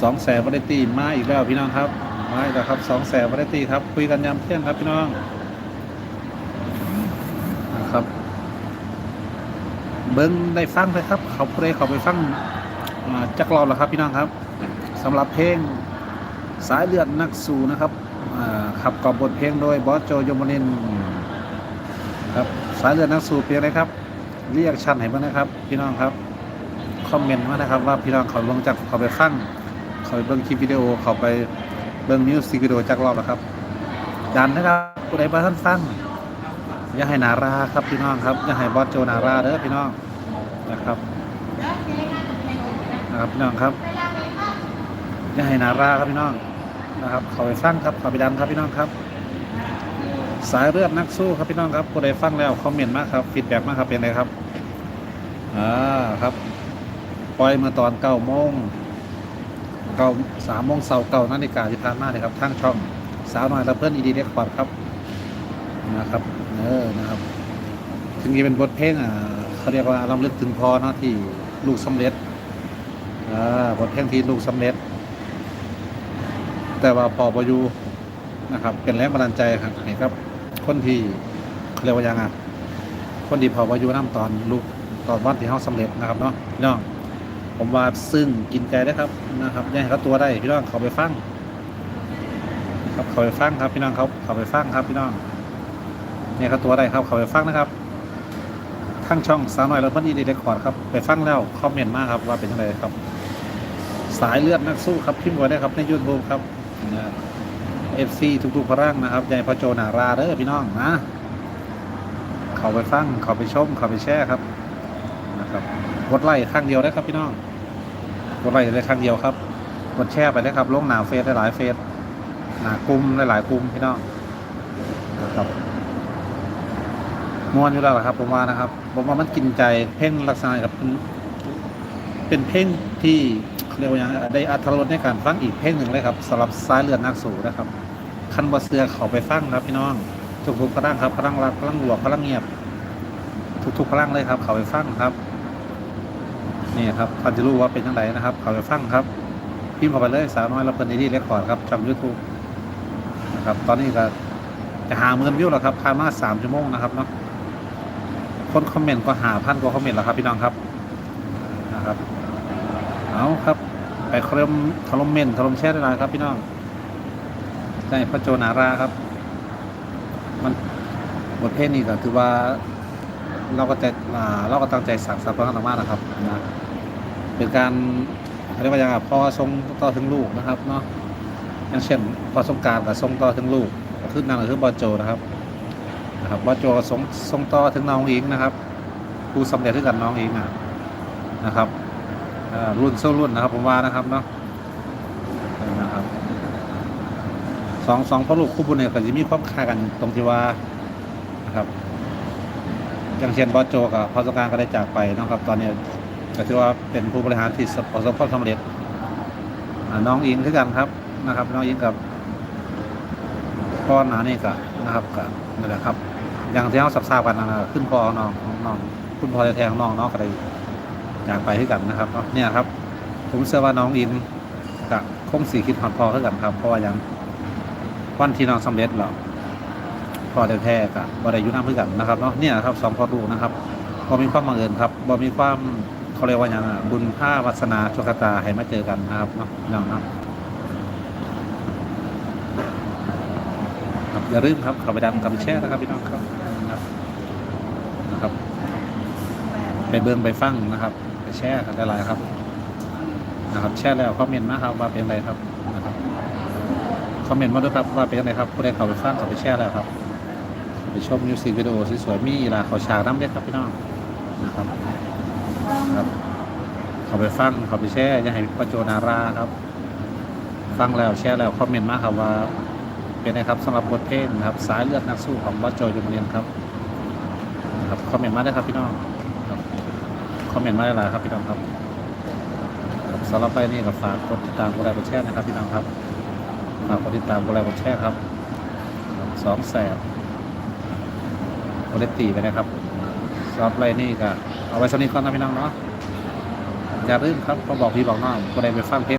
สองแสนวาไรตี้มาอีกแล้วพี่น้องครับมาอีกแล้วครับสองแสนวาไรตี้ครับคุยกันยามเที่ยงครับพี่น้องนะครับ เบิ้งได้ฟังเลยครับ เขาเพลงเขาไปฟังจักรอบแล้วครับพี่น้องครับสำหรับเพลงสายเลือดนักสู้นะครับขับกับบทเพลงโดยบอสโจโยมนินครับสายเลือดนักสู้เป็นอะไรครับเรียกชันให้บ้างนะครับ พี่น้องครับคอมเมนต์มานะครับว่าพี่น้องเขาลงจากเขาไปฟัง เขาไปเบิ้งคลิปวิดีโอเขาไปเบิ้งมิวสิกวิดีโอจักรอบแล้วครับดันนะครับผู้ใดบ้าท่านฟังอย่าให้นาราครับพี่น้องครับอย่าให้บอสโจนาราเด้อพี่น้องนะครับนะครับพี่น้องครับอย่าให้นาราครับพี่น้องนะครับเขาไปฟังครับเขาไปดันครับพี่น้องครับสายเลือดนักสู้ครับพี่น้องครับผู้ใดฟังแล้วคอมเมนต์มากครับฟีดแบ็กมากครับเป็นไงครับอ่าครับปล่อยมื่อตอนเก้าโมง เก้าสามโมงเสาร์เก้านาฬิกาที่ผ่านมาเลยครับทางช่องสาวน้อยและเพื่อนอีดีเรคคอร์ดครับนะครับเออนะครับถึงจะเป็นบทเพลงอ่าเขาเรียกว่าลำลึกถึงพอเนาะที่ลูกสำเร็จอ่าบทเพลงที่ลูกสำเร็จ แต่ว่าพอประยูนะครับ เป็นแรงบันดาลใจครับให้ครับ คนที่เขาเรียกว่ายังไงคนที่พอประยูน้ำตอนลูกตอนวันที่เขาสำเร็จนะครับเนาะพี่น้อง ผมว่าซึ่งกินใจได้ครับนะครับอยังเขาตัวได้พี่น้องเขาไปฟังครับเขาไปฟังครับพี่น้องเขาเขาไปฟังครับพี่น้องเนี่ยครับตัวได้ครับเขาไปฟังนะครับทั้งช่องสาวน้อยแล้วพันอีดีเรคคอร์ดครับไปฟังแล้วคอมเมนต์มากครับว่าเป็นยังไงครับ สายเลือดนักสู้ครับพิมพ์ไว้ได้ครับในยูทูบครับเอฟซีทุกๆพลังนะครับยายพอโจนาราเด้อพี่น้องนะเขาไปฟังเขาไปชมเขาไปแชร์ครับนะครับกดไลค์ข้างเดียวได้ครับพี่น้อง กดไลค์ได้ข้งเดียวครับ กดแชร์ไปได้ครับลงหนาเฟซได้หลายเฟซหนากลุ่มได้หลายกลุ่มพี่น้องนะครับมวนอยู่แล้วครับ ผมว่านะครับผมว่ามันกินใจเพ่งลักษณะครับเป็นเพลงที่เรียกว่าอย่างได้อัธรสในการฟังอีกเพลงหนึ่งเลยครับสำหรับสายเลือดนักสูนะครับ คันบอเสือเขาไปฟังครับพี่น้องทุกๆพลังครับพลังรักพลังหลวงพลังเงียบ ทุกๆพลังเลยครับ เขาไปฟังครับ นี่ครับท่านจะรู้ว่าเป็นยังไงนะครับ เขาไปฟังครับ พิมพ์เข้าไปเลยสาวน้อยรับเพิ่นดีเรคคอร์ดครับช่องยูทูบนะครับ ตอนนี้ก็จะหาเงินวิวแล้วครับผ่านมาสามชั่วโมงนะครับเนาะคนคอมเมนต์ก็หาพันกว่าคอมเมนต์แล้วครับพี่น้องครับนะครับเอาครับ ไปคอมถล่มเมนถล่มแชร์ได้เลยครับ พี่น้องได้พระโจนาราครับ มันบทเพลงนี้ก็ถือว่าเราก็จะเราก็ตั้งใจสั่งสรรค์พระมากนะครับนะ เป็นการเรียกว่าอย่างไรพอทรงต่อถึงลูกนะครับเนาะอย่างเช่นพอสงการกับทรงต่อถึงลูกคือนางหรือคือบอลโจนะครับนะครับว่าโจส่งส่งต่อถึงน้องอิงนะครับผู้สำเร็จด้วยกันน้องอิงนะนะครับอ่อรุ่นโซ่รุ่นนะครับ ผมว่านะครับเนาะนะครับสองสองพ่อลูกคู่บุญเนี่ยก็จะมีความคล้ายกันตรงที่ว่านะครับอย่างเช่นบอโจกับพอสงการก็ได้จากไปนะครับตอนนี้ ก็ถือว่าเป็นผู้บริหารที่ประสบความสำเร็จน้องอิงคือกันครับนะครับ น้องอิงกับพ่อหนานี่ก็นะครับก็นั่นแหละครับ อย่างที่เราทราบกันนะขึ้นพอน้องน้องคุณพ่อแท้ๆของน้องเนาะได้จากไปด้วยกันนะครับเนี่ยครับ ผมเชื่อว่าน้องอินกับคงสีคิดหอดพอขึ้นกันครับ เพราะว่าอย่างวันที่น้องสำเร็จแล้วพ่อแท้ๆกับบ่ได้อยุ่น้ำเพื่อกันนะครับเนาะเนี่ยครับสองพ่อลูกนะครับบ่มีความบังเอิญครับบ่มีความ เขาเรียกว่าอย่างน่ะบุญผ้าวาสนาโชคตาให้มาเจอกันนะครับเนาะน้องเนาะครับอย่าลืมครับเข้าไปดันกับแชร์นะครับพี่น้องครับนะครับ ไปเบิ่งไปฟังนะครับ ไปแชร์กันได้หลายครับ นะครับ แชร์แล้วคอมเมนต์มาครับว่าเป็นอะไรครับนะครับคอมเมนต์มาด้วยครับว่าเป็นอะไรครับผู้ใดเข้าไปฟังเข้าไปแชร์แล้วครับไปชมมิวสิกวิดีโอสวยๆมีลาเขาฉากน้ำเด็ดครับพี่น้องนะครับ ครับเขาไปฟังเขาไปแชร์อย่าให้ประโจนาราครับ ฟังแล้วแชร์แล้วคอมเมนต์มาครับว่า เป็นไงครับสำหรับบทเพลงนะครับ สายเลือดนักสู้ของบอสโจยมเรียนครับครับคอมเมนต์มาได้ครับพี่น้องคอมเมนต์มาได้หลายครับพี่น้องครับสำหรับไปนี่ก็ฝากกดติดตามกดไลค์กดแชร์นะครับพี่น้องครับฝากกดติดตามกดไลค์กดแชร์ครับสองแสบโอเลตีไปนะครับสำหรับไรนี่ก็ เอาไว้สำนี้ก่อนนะพี่น้องเนาะอย่าลืมครับก็บอกพี่บอกน้องก็ได้ไปฟังเพลง